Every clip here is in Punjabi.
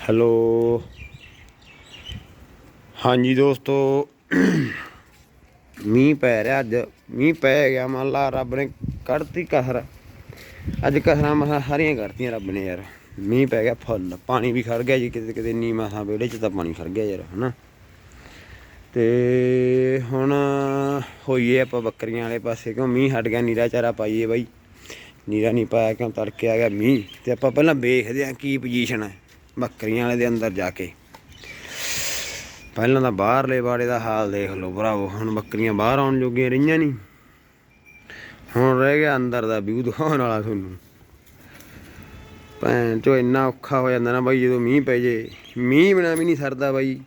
ਹੈਲੋ। ਹਾਂਜੀ ਦੋਸਤੋ, ਮੀਂਹ ਪੈ ਰਿਹਾ ਅੱਜ। ਮੀਂਹ ਪੈ ਗਿਆ ਮੰਨ ਲਾ ਰੱਬ ਨੇ ਕੱਢਤੀ ਕਹਿਰ ਅੱਜ ਕਹਿਰਾਂ ਮਸਾਂ ਸਾਰੀਆਂ ਕੱਢਤੀਆਂ ਰੱਬ ਨੇ ਯਾਰ। ਮੀਂਹ ਪੈ ਗਿਆ ਫੁੱਲ, ਪਾਣੀ ਵੀ ਖੜ ਗਿਆ ਜੀ ਕਿਤੇ ਕਿਤੇ ਨੀ ਮਸਾਂ ਵਿਹੜੇ 'ਚ ਤਾਂ ਪਾਣੀ ਖੜ ਗਿਆ ਯਾਰ, ਹਨਾ। ਤੇ ਹੁਣ ਹੋਈਏ ਆਪਾਂ ਬੱਕਰੀਆਂ ਵਾਲੇ ਪਾਸੇ, ਕਿਉਂ ਮੀਂਹ ਹਟ ਗਿਆ, ਨੀਰਾ ਚਾਰਾ ਪਾਈਏ ਬਾਈ। ਨੀਰਾ ਨਹੀਂ ਪਾਇਆ, ਕਿਉਂ ਤੜਕੇ ਆ ਗਿਆ ਮੀਂਹ। ਤੇ ਆਪਾਂ ਪਹਿਲਾਂ ਵੇਖਦੇ ਹਾਂ ਕੀ ਪੋਜੀਸ਼ਨ ਹੈ। ਬੱਕਰੀਆਂ ਵਾਲੇ ਦੇ ਅੰਦਰ ਜਾ ਕੇ। ਪਹਿਲਾਂ ਤਾਂ ਬਾਹਰਲੇ ਬਾੜੇ ਦਾ ਹਾਲ ਦੇਖ ਲਓ ਭਰਾਵੋ, ਹੁਣ ਬੱਕਰੀਆਂ ਬਾਹਰ ਆਉਣ ਜੋਗੀਆਂ ਰਹੀਆਂ ਨਹੀਂ। ਹੁਣ ਰਹਿ ਗਿਆ ਅੰਦਰ ਦਾ ਵਿਊ ਦਿਖਾਉਣ ਵਾਲਾ ਤੁਹਾਨੂੰ। ਭੈਣ ਚੋ, ਇੰਨਾ ਔਖਾ ਹੋ ਜਾਂਦਾ ਨਾ ਬਾਈ, ਜਦੋਂ ਮੀਂਹ ਪੈ ਜੇ। ਮੀਂਹ ਬਿਨਾ ਵੀ ਨਹੀਂ ਸਰਦਾ ਬਾਈ।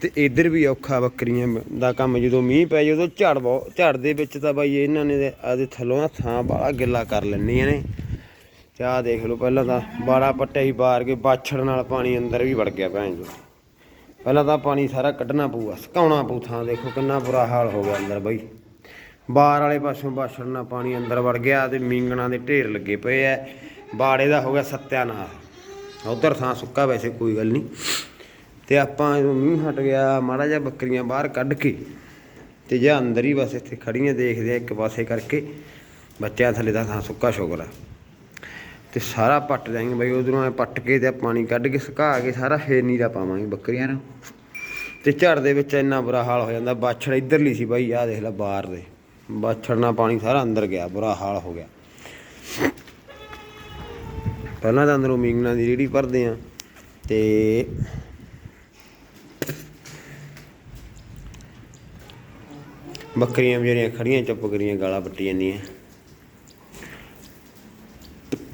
ਤੇ ਇੱਧਰ ਵੀ ਔਖਾ ਬੱਕਰੀਆਂ ਦਾ ਕੰਮ, ਜਦੋਂ ਮੀਂਹ ਪੈ ਜੇ ਉਦੋਂ ਝੜ ਬਹੁਤ ਝੜ ਦੇ ਵਿੱਚ ਤਾਂ ਬਾਈ ਇਹਨਾਂ ਨੇ ਆਦੇ ਥੱਲੋਂ ਥਾਂ ਵਾਲਾ ਗਿੱਲਾ ਕਰ ਲੈਣੀਆਂ ਨੇ। ਤੇ ਦੇਖ ਲਓ ਪਹਿਲਾਂ ਤਾਂ ਬਾੜਾ ਪੱਟਿਆ ਹੀ ਬਾਹਰ ਕੇ ਬਾਛੜ ਨਾਲ ਪਾਣੀ ਅੰਦਰ ਵੀ ਵੜ ਗਿਆ ਭੈਣ ਜੋ ਪਹਿਲਾਂ ਤਾਂ ਪਾਣੀ ਸਾਰਾ ਕੱਢਣਾ ਪਊਗਾ, ਸੁਕਾਉਣਾ ਪਊ ਥਾਂ, ਦੇਖੋ ਕਿੰਨਾ ਬੁਰਾ ਹਾਲ ਹੋ ਗਿਆ ਅੰਦਰ ਬਈ। ਬਾਹਰ ਵਾਲੇ ਪਾਸੋਂ ਬਾਛੜ ਨਾਲ ਪਾਣੀ ਅੰਦਰ ਵੜ ਗਿਆ ਤੇ ਮੀਂਗਣਾ ਦੇ ਢੇਰ ਲੱਗੇ ਪਏ ਐ। ਬਾੜੇ ਦਾ ਹੋ ਗਿਆ ਸੱਤਿਆਨਾਸ਼। ਉਧਰ ਥਾਂ ਸੁੱਕਾ ਵੈਸੇ ਕੋਈ ਗੱਲ ਨਹੀਂ। ਤੇ ਆਪਾਂ ਮੀਂਹ ਹਟ ਗਿਆ, ਮਾੜਾ ਜਿਹਾ ਬੱਕਰੀਆਂ ਬਾਹਰ ਕੱਢ ਕੇ ਤੇ ਜਾਂ ਅੰਦਰ ਹੀ ਬਸ ਇੱਥੇ ਖੜੀਆਂ ਦੇਖਦੇ ਆ ਇੱਕ ਪਾਸੇ ਕਰਕੇ। ਬੱਚਿਆਂ ਥੱਲੇ ਦਾ ਥਾਂ ਸੁੱਕਾ ਸ਼ੁਕਰ ਤੇ ਸਾਰਾ ਪੱਟ ਜਾਏਂਗੇ ਬਈ, ਉਧਰੋਂ ਐ ਪੱਟ ਕੇ ਤੇ ਪਾਣੀ ਕੱਢ ਕੇ ਸੁਕਾ ਕੇ ਸਾਰਾ ਫੇਰ ਨੀਰਾ ਪਾਵਾਂਗੇ ਬੱਕਰੀਆਂ ਨੂੰ। ਤੇ ਝੜ ਦੇ ਵਿੱਚ ਇੰਨਾ ਬੁਰਾ ਹਾਲ ਹੋ ਜਾਂਦਾ, ਬਾਛੜ ਇੱਧਰਲੀ ਸੀ ਬਾਈ, ਆਹ ਦੇਖ ਲੈ ਬਾਹਰ ਦੇ। ਬਾਛੜ ਨਾਲ ਪਾਣੀ ਸਾਰਾ ਅੰਦਰ ਗਿਆ, ਬੁਰਾ ਹਾਲ ਹੋ ਗਿਆ। ਪਹਿਲਾਂ ਤਾਂ ਅੰਦਰੋਂ ਮੀਂਗਣਾ ਦੀ ਰੇੜੀ ਭਰਦੇ ਆ, ਤੇ ਬੱਕਰੀਆਂ ਜਿਹੜੀਆਂ ਖੜੀਆਂ ਚੁੱਪ ਕਰੀਆਂ, ਗਾਲਾਂ ਪੱਟੀ ਜਾਂਦੀਆਂ।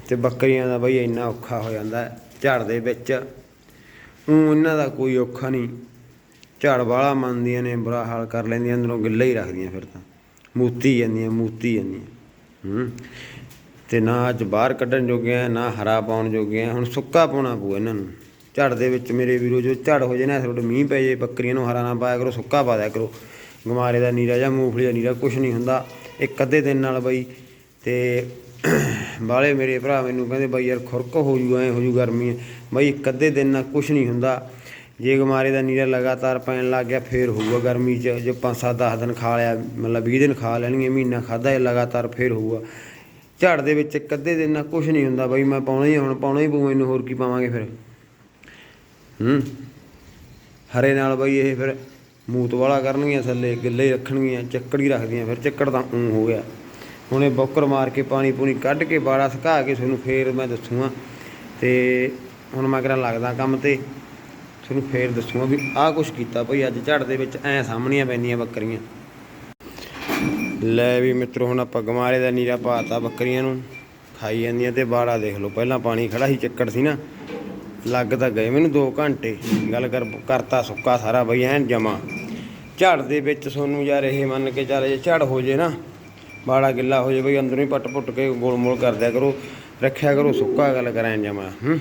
ਤੇ ਬੱਕਰੀਆਂ ਦਾ ਬਈ ਇੰਨਾ ਔਖਾ ਹੋ ਜਾਂਦਾ ਝੜ ਦੇ ਵਿੱਚ। ਉਹ ਇਹਨਾਂ ਦਾ ਕੋਈ ਔਖਾ ਨਹੀਂ। ਝੜ ਵਾਲਾ ਮੰਨਦੀਆਂ ਨੇ, ਬੁਰਾ ਹਾਲ ਕਰ ਲੈਂਦੀਆਂ, ਅੰਦਰੋਂ ਗਿੱਲਾ ਹੀ ਰੱਖਦੀਆਂ ਫਿਰ ਤਾਂ। ਮੂਤੀ ਜਾਂਦੀਆਂ ਮੂਤੀ ਜਾਂਦੀਆਂ। ਹੂੰ। ਤੇ ਨਾ ਅੱਜ ਬਾਹਰ ਕੱਢਣ ਜੋਗੇ ਜੋਗੀਆਂ, ਨਾ ਹਰਾ ਪਾਉਣ ਜੋਗੀਆਂ, ਹੁਣ ਸੁੱਕਾ ਪਾਉਣਾ ਪਊ ਇਹਨਾਂ ਨੂੰ। ਝੜ ਦੇ ਵਿੱਚ ਮੇਰੇ ਵੀਰੋ, ਜੋ ਝੜ ਹੋ ਜੇ ਨਾ, ਤੁਹਾਡੇ ਮੀਂਹ ਪੈ ਜੇ, ਬੱਕਰੀਆਂ ਨੂੰ ਹਰਾ ਨਾ ਪਾਇਆ ਕਰੋ, ਸੁੱਕਾ ਪਾ ਦਿਆ ਕਰੋ। ਗਮਾਰੇ ਦਾ ਨੀਰਾ ਜਾਂ ਮੂੰਗਫਲੀ ਦਾ ਨੀਰਾ ਕੁਝ ਨਹੀਂ ਹੁੰਦਾ। ਇੱਕ ਅੱਧੇ ਦਿਨ ਨਾਲ ਬਈ ਤੇ ਬਾਲੇ ਮੇਰੇ ਭਰਾ ਮੈਨੂੰ ਕਹਿੰਦੇ ਬਾਈ ਯਾਰ ਖੁਰਕ ਹੋ ਜੂ ਐ ਹੋ ਜੂ ਗਰਮੀ ਐ। ਬਾਈ ਇੱਕ ਅੱਧੇ ਦਿਨ ਨਾਲ ਕੁਝ ਨਹੀਂ ਹੁੰਦਾ। ਜੇ ਗਮਾਰੇ ਦਾ ਨੀਰਾ ਲਗਾਤਾਰ ਪੈਣ ਲੱਗ ਗਿਆ ਫੇਰ ਹੋਊਗਾ ਗਰਮੀ 'ਚ। ਜੇ 5-7 10 ਦਿਨ ਖਾ ਲਿਆ ਮਤਲਬ 20 ਦਿਨ ਖਾ ਲੈਣਗੇ ਮਹੀਨਾ ਖਾਦਾ ਇਹ ਲਗਾਤਾਰ ਫੇਰ ਹੋਊਗਾ। ਝਾੜ ਦੇ ਵਿੱਚ ਇੱਕ ਅੱਧੇ ਦਿਨ ਨਾਲ ਕੁਝ ਨਹੀਂ ਹੁੰਦਾ। ਬਾਈ ਮੈਂ ਪਾਉਣਾ ਹੀ ਆ, ਹੁਣ ਪਾਉਣਾ ਹੀ ਪਊ ਇਹਨੂੰ ਹੋਰ ਕੀ ਪਾਵਾਂਗੇ ਫਿਰ? ਹੂੰ? ਹਰੇ ਨਾਲ ਬਾਈ ਇਹ ਫਿਰ ਮੂਤ ਵਾਲਾ ਕਰਨਗੀਆਂ ਥੱਲੇ ਗਿੱਲੇ ਰੱਖਣਗੀਆਂ ਚੱਕੜ ਹੀ ਰੱਖਦੀਆਂ। ਫਿਰ ਚੱਕੜ ਤਾਂ ਊਂ ਹੋ ਗਿਆ। ਹੁਣੇ ਇਹ ਬੋਕਰ ਮਾਰ ਕੇ ਪਾਣੀ ਪੂਣੀ ਕੱਢ ਕੇ ਬਾੜਾ ਸੁਕਾ ਕੇ ਤੁਹਾਨੂੰ ਫੇਰ ਮੈਂ ਦੱਸੂਗਾ ਤੇ ਹੁਣ ਮੈਂ ਕਿਹੜਾ ਲੱਗਦਾ ਕੰਮ ਤੇ, ਤੁਹਾਨੂੰ ਫੇਰ ਦੱਸੂਗਾ ਵੀ ਆਹ ਕੁਛ ਕੀਤਾ ਭਈ ਅੱਜ ਝੜ ਦੇ ਵਿੱਚ ਐ ਸਾਹਮਣੀਆਂ ਪੈਂਦੀਆਂ ਬੱਕਰੀਆਂ। ਲੈ ਵੀ ਮਿੱਤਰੋ, ਹੁਣ ਆਪਾਂ ਗਮਾਰੇ ਦਾ ਨੀਰਾ ਪਾਤਾ ਬੱਕਰੀਆਂ ਨੂੰ, ਖਾਈ ਜਾਂਦੀਆਂ ਤੇ ਬਾੜਾ ਦੇਖ ਲਓ, ਪਹਿਲਾਂ ਪਾਣੀ ਖੜਾ ਸੀ, ਚੱਕੜ ਸੀ ਨਾ। ਲੱਗ ਤਾਂ ਗਏ ਮੈਨੂੰ 2 ਘੰਟੇ, ਗੱਲ ਕਰ, ਕਰਤਾ ਸੁੱਕਾ ਸਾਰਾ ਬਈ ਐਨ ਜਮਾ। ਝੜ ਦੇ ਵਿੱਚ ਤੁਹਾਨੂੰ ਯਾਰ ਇਹ ਮੰਨ ਕੇ ਚੱਲ ਜੇ ਝੜ ਹੋ ਜੇ ਨਾ ਬਾੜਾ ਗਿੱਲਾ ਹੋ ਜਾਵੇ, ਅੰਦਰੋਂ ਹੀ ਪੱਟ ਪੁੱਟ ਕੇ ਗੋਲ ਮੋਲ ਕਰ ਦਿਆ ਕਰੋ, ਰੱਖਿਆ ਕਰੋ, ਸੁੱਕਾ ਗੱਲ ਕਰਾਂ ਜਮਾ, ਹੂੰ।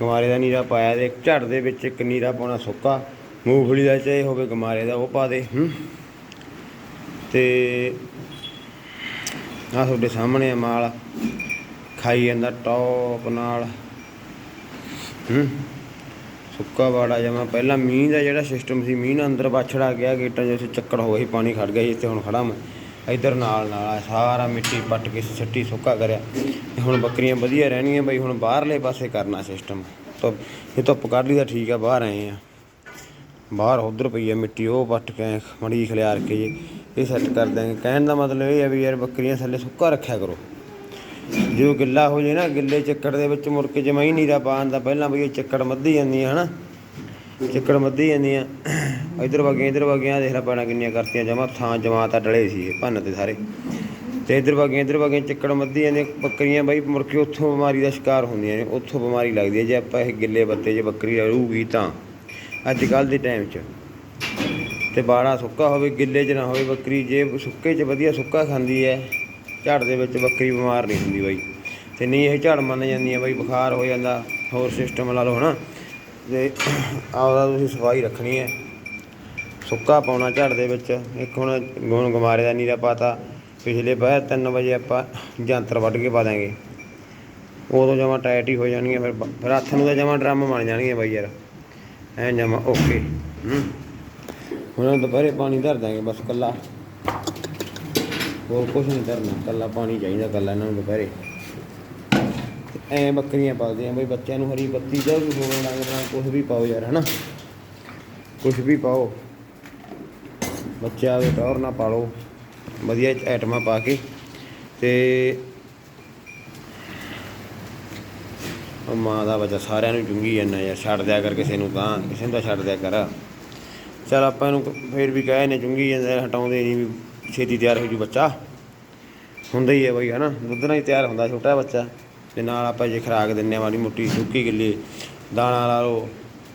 ਗਮਾਰੇ ਦਾ ਨੀਰਾ ਪਾਇਆ ਤੇ ਝੜ ਦੇ ਵਿੱਚ ਇੱਕ ਨੀਰਾ ਪਾਉਣਾ ਸੁੱਕਾ, ਮੂੰਗਫਲੀ ਦਾ ਚਾਹੇ ਹੋਵੇ ਗਮਾਰੇ ਦਾ, ਉਹ ਪਾ ਦੇ, ਹੂੰ। ਤੇ ਆ ਤੁਹਾਡੇ ਸਾਹਮਣੇ ਆ ਮਾਲ, ਖਾਈ ਜਾਂਦਾ ਟੌਪ ਨਾਲ, ਹੂੰ। ਸੁੱਕਾ ਬਾੜਾ ਜਮਾ, ਪਹਿਲਾਂ ਮੀਂਹ ਦਾ ਜਿਹੜਾ ਸਿਸਟਮ ਸੀ, ਮੀਂਹ ਨਾਲ ਅੰਦਰ ਬਾਛੜਾ ਗਿਆ, ਗੇਟਾਂ ਜਿੱਥੇ ਚੱਕੜ ਹੋ ਗਈ, ਪਾਣੀ ਖੜ ਗਿਆ ਸੀ ਤੇ ਹੁਣ ਖੜਾ ਮੈਂ। ਇਧਰ ਨਾਲ ਨਾਲ ਸਾਰਾ ਮਿੱਟੀ ਪੱਟ ਕੇ ਛੱਟੀ ਸੁੱਕਾ ਕਰਿਆ। ਤੇ ਹੁਣ ਬੱਕਰੀਆਂ ਵਧੀਆ ਰਹਿਣਗੀਆਂ ਬਈ, ਹੁਣ ਬਾਹਰਲੇ ਪਾਸੇ ਕਰਨਾ ਸਿਸਟਮ ਤਾਂ ਇਹ ਧੁੱਪ ਕੱਢ ਲਈ ਤਾਂ ਠੀਕ ਆ, ਬਾਹਰ ਆਏ ਆ। ਬਾਹਰ ਉਧਰ ਪਈ ਆ ਮਿੱਟੀ, ਉਹ ਪੱਟ ਕੇ ਮੜੀ ਖਲਿਆਰ ਕੇ ਜੇ। ਇਹ ਸੈੱਟ ਕਰ ਦਾਂਗੇ ਕਹਿਣ ਦਾ ਮਤਲਬ ਇਹ ਆ ਵੀ ਯਾਰ ਬੱਕਰੀਆਂ ਥੱਲੇ ਸੁੱਕਾ ਰੱਖਿਆ ਕਰੋ। ਜਦੋਂ ਗਿੱਲਾ ਹੋ ਜੇ ਨਾ, ਗਿੱਲੇ ਚੱਕੜ ਦੇ ਵਿੱਚ ਮੁੜ ਕੇ ਜਮਾਈ ਨੀਰਾ ਪਾਉਣ ਦਾ। ਪਹਿਲਾਂ ਵੀ ਇਹ ਚੱਕੜ ਮੱਧੀ ਹੈ ਹਨਾ? ਚਿੱਕੜ ਮੱਧੀ ਜਾਂਦੀਆਂ। ਇਧਰ ਵਗੀਆਂ ਇਧਰ ਵਗੀਆਂ ਦੇਖ ਲੈ ਪੈਣਾ ਕਿੰਨੀਆਂ ਕਰਤੀਆਂ, ਜਮਾ ਥਾਂ ਜਮਾ ਤਾਂ ਡਲੇ ਸੀ ਇਹ ਭੰਨ ਤੇ ਸਾਰੇ। ਤੇ ਇਧਰ ਵਗੀਆਂ ਇਧਰ ਵਗੀਆਂ ਚਿੱਕੜ ਮੱਧੀ ਜਾਂਦੀਆਂ, ਬੱਕਰੀਆਂ ਬਾਈ, ਮੁੜ ਕੇ ਉੱਥੋਂ ਬਿਮਾਰੀ ਦਾ ਸ਼ਿਕਾਰ ਹੁੰਦੀਆਂ ਨੇ, ਉੱਥੋਂ ਬਿਮਾਰੀ ਲੱਗਦੀ ਹੈ, ਜੇ ਆਪਾਂ ਇਹ ਗਿੱਲੇ ਬੱਤੇ 'ਚ ਬੱਕਰੀ ਰਹੂਗੀ ਤਾਂ, ਅੱਜ ਕੱਲ ਦੇ ਟਾਈਮ 'ਚ। ਤੇ ਬਾੜਾ ਸੁੱਕਾ ਹੋਵੇ, ਗਿੱਲੇ 'ਚ ਨਾ ਹੋਵੇ, ਬੱਕਰੀ ਜੇ ਸੁੱਕੇ 'ਚ ਵਧੀਆ ਸੁੱਕਾ ਖਾਂਦੀ ਹੈ, ਝੜ ਦੇ ਵਿੱਚ ਬੱਕਰੀ ਬਿਮਾਰ ਨਹੀਂ ਹੁੰਦੀ ਬਾਈ। ਤੇ ਨਹੀਂ ਇਹ ਝੜ ਮੰਨ ਜਾਂਦੀ ਹੈ ਬਾਈ, ਬੁਖਾਰ ਹੋ ਜਾਂਦਾ, ਹੋਰ ਸਿਸਟਮ ਲਾ ਲਓ ਹਨਾ। ਤੇ ਆਪਦਾ ਤੁਸੀਂ ਸਫ਼ਾਈ ਰੱਖਣੀ ਹੈ। ਸੁੱਕਾ ਪਾਉਣਾ ਝੜ ਦੇ ਵਿੱਚ। ਇੱਕ ਹੁਣ ਗੁਣ ਗਮਾਰੇ ਦਾ ਨੀਰਾ ਪਾਤਾ। ਪਿਛਲੇ ਬਾਹਰ 3 ਵਜੇ ਆਪਾਂ ਜੰਤਰ ਵੱਢ ਕੇ ਪਾ ਦਾਂਗੇ ਉਦੋਂ ਜਮਾ ਟਾਈਟ ਹੀ ਹੋ ਜਾਣਗੀਆਂ। ਫਿਰ ਫਿਰ ਹੱਥ ਨੂੰ ਤਾਂ ਜਮਾ ਡਰਮ ਬਣ ਜਾਣਗੀਆਂ ਬਾਈ ਯਾਰ। ਐ ਜਮਾ ਓਕੇ ਹੁਣ ਦੁਪਹਿਰੇ ਪਾਣੀ ਧਰ ਦਾਂਗੇ ਬਸ ਕੱਲਾ ਹੋਰ ਕੁਝ ਨਹੀਂ ਧਰਨਾ। ਕੱਲਾ ਪਾਣੀ ਚਾਹੀਦਾ ਕੱਲਾ ਇਹਨਾਂ ਨੂੰ ਦੁਪਹਿਰੇ। ਐ ਬੱਕਰੀਆਂ ਪਾਲਦੇ ਆ ਬਈ, ਬੱਚਿਆਂ ਨੂੰ ਹਰੀ ਪੱਤੀ ਜਾਂ ਵੀ ਹੋਰ ਰੰਗ ਬਣਾ ਕੁਝ ਵੀ ਪਾਓ ਯਾਰ, ਹਨਾ? ਕੁਝ ਵੀ ਪਾਓ। ਬੱਚਿਆਂ ਦੇ ਟੌਰ ਨਾ ਪਾਲੋ। ਵਧੀਆ ਆਈਟਮਾਂ ਪਾ ਕੇ। ਤੇ ਮਾਂ ਦਾ ਬੱਚਾ ਸਾਰਿਆਂ ਨੂੰ ਚੁੰਗੀ ਜਾਂਦਾ ਯਾਰ, ਛੱਡ ਦਿਆ ਕਰ ਕਿਸੇ ਨੂੰ ਤਾਂ, ਕਿਸੇ ਨੂੰ ਤਾਂ ਛੱਡ ਦਿਆ ਕਰ। ਚਲ ਆਪਾਂ ਇਹਨੂੰ ਫੇਰ ਵੀ ਕਹੇ ਨੇ ਚੁੰਗੀ ਜਾਂਦਾ ਹਟਾਉਂਦੇ ਨਹੀਂ ਵੀ ਛੇਤੀ ਤਿਆਰ ਹੋ ਜੂ ਬੱਚਾ। ਹੁੰਦਾ ਹੀ ਹੈ ਬਈ, ਹਨਾ? ਦੁੱਧ ਨਾਲ ਹੀ ਤਿਆਰ ਹੁੰਦਾ, ਛੋਟਾ ਬੱਚਾ। ਤੇ ਨਾਲ ਆਪਾਂ ਜੇ ਖਰਾਕ ਦਿੰਨੇ ਆ ਮਾੜੀ ਮੁੱਟੀ ਸੁੱਕੀ ਗਿੱਲੀ, ਦਾਣਾ ਲਾ ਲਓ,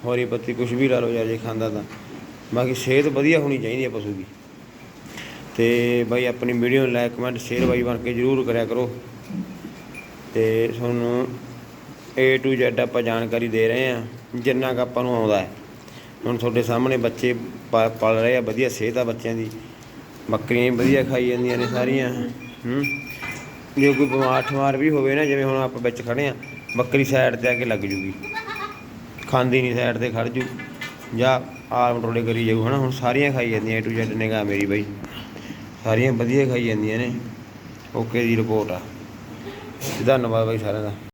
ਹੋਰੀ ਪੱਤੀ ਕੁਝ ਵੀ ਲਾ ਲਓ ਯਾਰ ਜੇ ਖਾਂਦਾ ਤਾਂ। ਬਾਕੀ ਸਿਹਤ ਵਧੀਆ ਹੋਣੀ ਚਾਹੀਦੀ ਹੈ ਪਸ਼ੂ ਦੀ। ਤੇ ਬਾਈ ਆਪਣੀ ਵੀਡੀਓ ਨੂੰ ਲਾਈਕ, ਕਮੈਂਟ, ਸ਼ੇਅਰ ਬਾਈ ਬਣ ਕੇ ਜਰੂਰ ਕਰਿਆ ਕਰੋ। ਤੇ ਤੁਹਾਨੂੰ A to Z ਆਪਾਂ ਜਾਣਕਾਰੀ ਦੇ ਰਹੇ ਹਾਂ, ਜਿੰਨਾ ਕੁ ਆਪਾਂ ਨੂੰ ਆਉਂਦਾ ਹੈ। ਹੁਣ ਤੁਹਾਡੇ ਸਾਹਮਣੇ ਬੱਚੇ ਪਲ ਰਹੇ ਆ, ਵਧੀਆ ਸਿਹਤ ਆ ਬੱਚਿਆਂ ਦੀ। ਬੱਕਰੀਆਂ ਵੀ ਵਧੀਆ ਖਾਈ ਜਾਂਦੀਆਂ ਨੇ ਸਾਰੀਆਂ, ਹੂੰ। ਜੇ ਕੋਈ ਬਿਮਾਰ ਠਮਾਰ ਵੀ ਹੋਵੇ ਨਾ, ਜਿਵੇਂ ਹੁਣ ਆਪਾਂ ਵਿੱਚ ਖੜੇ ਆ, ਬੱਕਰੀ ਸਾਈਡ ਤੇ ਆ ਕੇ ਲੱਗ ਜੂਗੀ। ਖਾਂਦੀ ਨਹੀਂ ਸਾਈਡ ਤੇ ਖੜ ਜੂ। ਜਾਂ ਆਲਮ ਟੋਲੇ ਕਰੀ ਜਾਊ, ਹਨਾ? ਹੁਣ ਸਾਰੀਆਂ ਖਾਈ ਜਾਂਦੀਆਂ ਏ ਟੂ Z ਨਿਗਾਹ ਮੇਰੀ ਬਾਈ। ਸਾਰੀਆਂ ਵਧੀਆ ਖਾਈ ਜਾਂਦੀਆਂ ਨੇ। ਓਕੇ ਦੀ ਰਿਪੋਰਟ ਆ। ਧੰਨਵਾਦ ਬਾਈ ਸਾਰਿਆਂ ਦਾ।